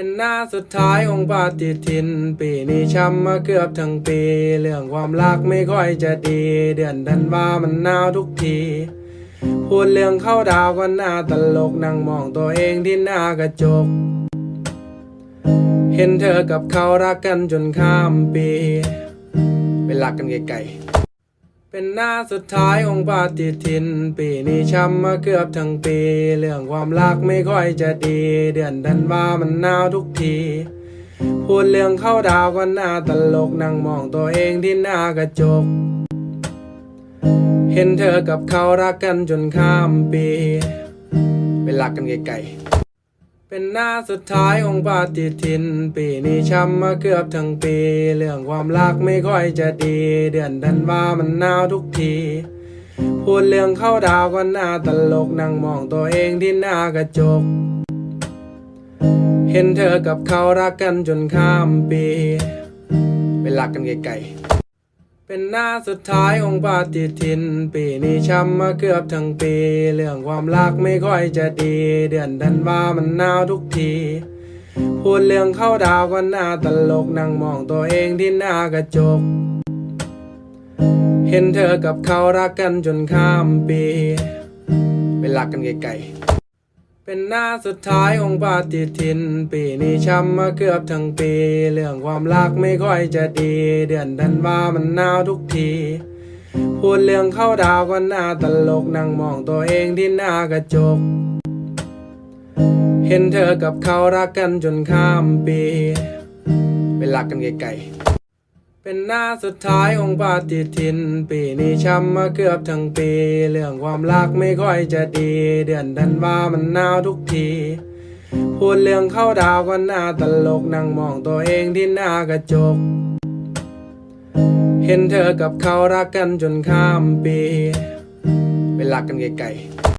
เป็นหน้าสุดท้ายของปฏิทิน ปีนี้ช้ำมาเกือบทั้งปี เรื่องความรักไม่ค่อยจะดี เดือนดันวามันหนาวทุกที พูดเรื่องเข้าดาวก็น่าตลกนั่งมองตัวเองที่หน้ากระจก เห็นเธอกับเขารักกันจนข้ามปีเป็นรักกันไกลๆ เป็นหน้าสุดท้ายองค์ปฏิทิน ปีนี้ช้ำมาเกือบทั้งปี เรื่องความรักไม่ค่อยจะดี เดือนดันว่ามันหนาวทุกที พูดเรื่องเข้าดาวก็น่าตลกนั่งมองตัวเองที่หน้ากระจก เห็นเธอกับเขารักกันจนข้ามปีเป็นรักกันไกลๆ เป็นหน้าสุดท้ายของปฏิทิน ปีนี้ช้ำมาเกือบทั้งปี เรื่องความรักไม่ค่อยจะดี เดือนดันว่ามันหนาวทุกที พูดเรื่องเข้าดาวก็น่าตลกนั่งมองตัวเองที่หน้ากระจก เห็นเธอกับเขารักกันจนข้ามปีเป็นรักกันไกลๆ เป็นหน้าสุดท้ายของปฏิทิน ปีนี้ช้ำมาเกือบทั้งปี เรื่องความรักไม่ค่อยจะดี เดือนดันว่ามันหนาวทุกที พูดเรื่องเข้าดาวก็น่าตลกนั่งมองตัวเองที่หน้ากระจก เห็นเธอกับเขารักกันจนข้ามปีเป็นรักกันไกลๆ เป็นหน้าสุดท้ายของปฏิทิน ปีนี้ช้ำมาเกือบทั้งปี เรื่องความรักไม่ค่อยจะดี เดือนดันวามันหนาวทุกที พูดเรื่องเข้าดาวก็น่าตลกนั่งมองตัวเองที่หน้ากระจก เห็นเธอกับเขารักกันจนข้ามปีเป็นรักกันไกลๆ เป็นหน้าสุดท้ายของปฏิทิน ปีนี้ช้ำมาเกือบทั้งปี เรื่องความรักไม่ค่อยจะดี เดือนดันว่ามันหนาวทุกที พูดเรื่องเข้าดาวก็น่าตลกนั่งมองตัวเองที่หน้ากระจก เห็นเธอกับเขารักกันจนข้ามปีเป็นรักกันไกลๆ